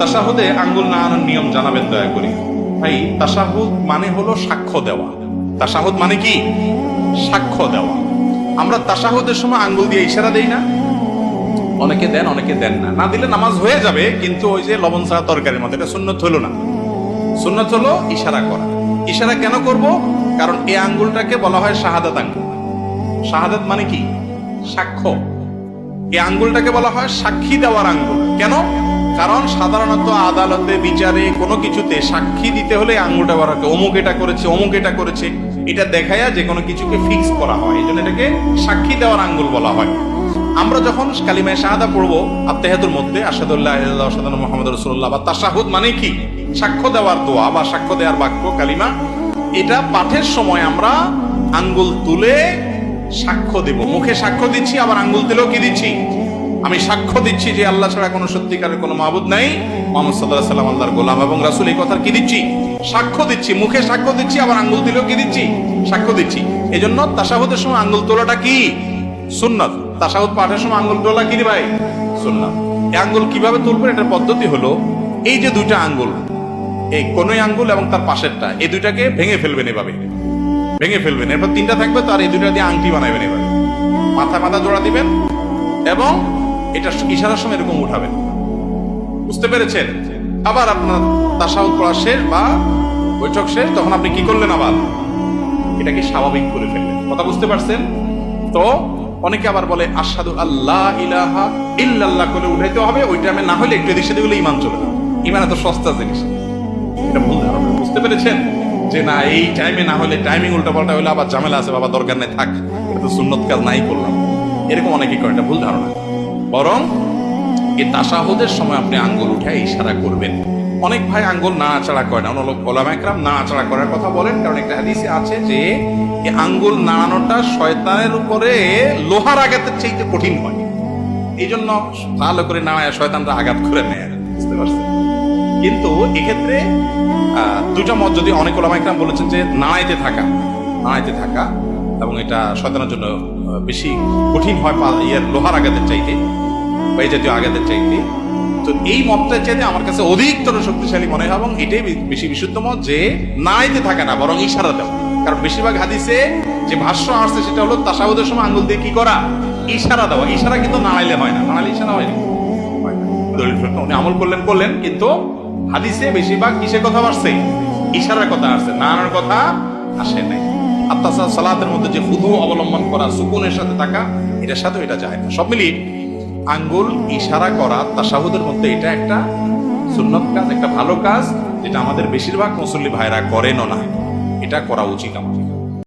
তাসাহুদে আঙ্গুল নাড়ানোর নিয়ম জানাবেন দয়া করে। ভাই, তাসাহুদ মানে হলো সাক্ষ্য দেওয়া। তাসাহুদ মানে কি? সাক্ষ্য দেওয়া। আমরা তাসাহুদের সময় আঙ্গুল দিয়ে ইশারা দেই না? অনেকে দেন অনেকে দেন না। না দিলে নামাজ হয়ে যাবে, কিন্তু ওই যে লবণ ছাড়া তরকারির মতো, এটা সুন্নত হলো না। সুন্নত হলো ইশারা করা। ইশারা কেন করব? কারণ এই আঙ্গুলটাকে বলা হয় শাহাদাত আঙ্গুল। শাহাদাত মানে কি? সাক্ষ্য। এই আঙ্গুলটাকে বলা হয় সাক্ষী দেওয়ার আঙ্গুল। কেন? কারণ সাধারণত আদালতে, বিচারে কোনো কিছুতে সাক্ষী দিতে হলে আঙ্গুলটা হয়। অমুক এটা করেছে, অমুক এটা করেছে। এটা দেখায়া যে কোনো কিছুকে ফিক্স করা হয়। এই জন্য এটাকে সাক্ষী দেওয়ার আঙ্গুল বলা হয়। আমরা যখন কালিমায় শাহাদা পড়ব আত্মেহাতুর মধ্যে আসাদুল্লাহ আসাদুল্লাহ মোহাম্মদ রসুল্লাহ বা তাসাহুদ মানে কি? সাক্ষ্য দেওয়ার দোয়া বা সাক্ষ্য দেওয়ার বাক্য, কালিমা, এটা পাঠের সময় আমরা আঙ্গুল তুলে সাক্ষ্য দেব। মুখে সাক্ষ্য দিচ্ছি, আবার আঙ্গুল তুলেও কি দিচ্ছি? আমি সাক্ষ্য দিচ্ছি যে আল্লাহ ছাড়া কোনো সত্যিকারের কোনো মাহবুদ নাই। মোহাম্মদ সাল্লাহ সাল্লাম আল্লাহর গোলাম এবং রাসুল এই কথার কি দিচ্ছি? সাক্ষ্য দিচ্ছি, মুখে সাক্ষ্য দিচ্ছি, আবার আঙ্গুল দিলেও কি দিচ্ছি? সাক্ষ্য দিচ্ছি। এই জন্য তাসাহুদের সময় আঙ্গুল তোলাটা কি? সুন্নত। তাসাহুদ পাঠের সময় আঙ্গুল তোলা কি ভাই? সুন্নত। এই আঙ্গুল কীভাবে তুলবেন? এটার পদ্ধতি হলো, এই যে দুইটা আঙ্গুল, এই কোনোই আঙ্গুল এবং তার পাশেরটা, এই দুইটাকে ভেঙে ফেলবেন এভাবে। ভেঙে ফেলবেন। এরপর তিনটা থাকবে, তো আর এই দুইটা দিয়ে আংটি বানাবেন এবার মাথা মাথা জোড়া দিবেন এবং এটা ইশারার সময় এরকম উঠাবেন। বুঝতে পেরেছেন? আবার আপনার তাসাউদ পড়া শেষ বা বৈঠক শেষ, তখন আপনি কি করলেন আবার? এটাকে স্বাভাবিক করে ফেললেন। কথা বুঝতে পারছেন? তো অনেকে আবার বলে আসাদু আল্লাহ ইলাহা ইল্লাল্লাহ করে উঠাইতে হবে। ওই টাইমে না হলে একটু এদিক সেদিক হলে ইমান চলে যাবে। ইমান এত সস্তা জিনিস। এটা ভুল ধারণা। বুঝতে পেরেছেন? যে না, এই টাইমে না হলে টাইমিং উল্টা পাল্টা হলে আবার ঝামেলা আছে, বাবা, দরকার নেই, থাক। এটা তো সুন্নত নাই করলাম। এরকম অনেকে করে এটা ভুল ধারণা। বরং এই তাসাহুদের সময় আপনি আঙ্গুল উঠে ইশারা করবেন। অনেক ভাই আঙ্গুল না নাড়াচাড়া করে না। অনেক গোলাম একরাম নাড়াচাড়া করার কথা বলেন, কারণ একটা হাদিসে আছে যে আঙ্গুল নাড়ানোটা শয়তানের উপরে লোহার আঘাতের চাইতে কঠিন হয়। এই জন্য ভালো করে নাড়ায়, শয়তানরা আঘাত করে নেয়। বুঝতে পারছেন? কিন্তু এক্ষেত্রে দুইটা মত যদি অনেক ওলামা একরাম বলেছেন যে, নাড়াইতে থাকা নাড়াইতে থাকা এবং এটা শয়তানের জন্য বেশি কঠিন হয় ইয়ের লোহার আঘাতের চাইতে। এই জাতীয় আঘাতের চাইতে তো এই মতটা চাইতে আমার কাছে অধিকতর শক্তিশালী মনে হয় এবং এটাই বেশি বিশুদ্ধ মত যে নাড়াইতে থাকে না, বরং ইশারা দেওয়া। কারণ বেশিরভাগ হাদিসে যে ভাষ্য আসছে সেটা হলো তাসাউদের সময় আঙ্গুল দিয়ে কি করা? ইশারা দেওয়া। ইশারা কিন্তু নাড়াইলে হয় না। নাড়াইলে ইশারা হয় না। উনি আমল করলেন করলেন, কিন্তু হাদিসে বেশিরভাগ কিসের কথা আসছে ইশারার কথা আসছে। নানার কথা আসে নাই। তাছাড়া সালাতের মধ্যে যে ফুধু অবলম্বন করা, সুকুনের সাথে থাকা, এটার সাথে এটা যায় না। সব মিলিয়ে আঙ্গুল ইশারা করা, তাসাহুদের মধ্যে এটা একটা সুন্নত কাজ, একটা ভালো কাজ, যেটা আমাদের বেশিরভাগ মুসল্লি ভাইরা করেনও না। এটা করা উচিত আমাদের।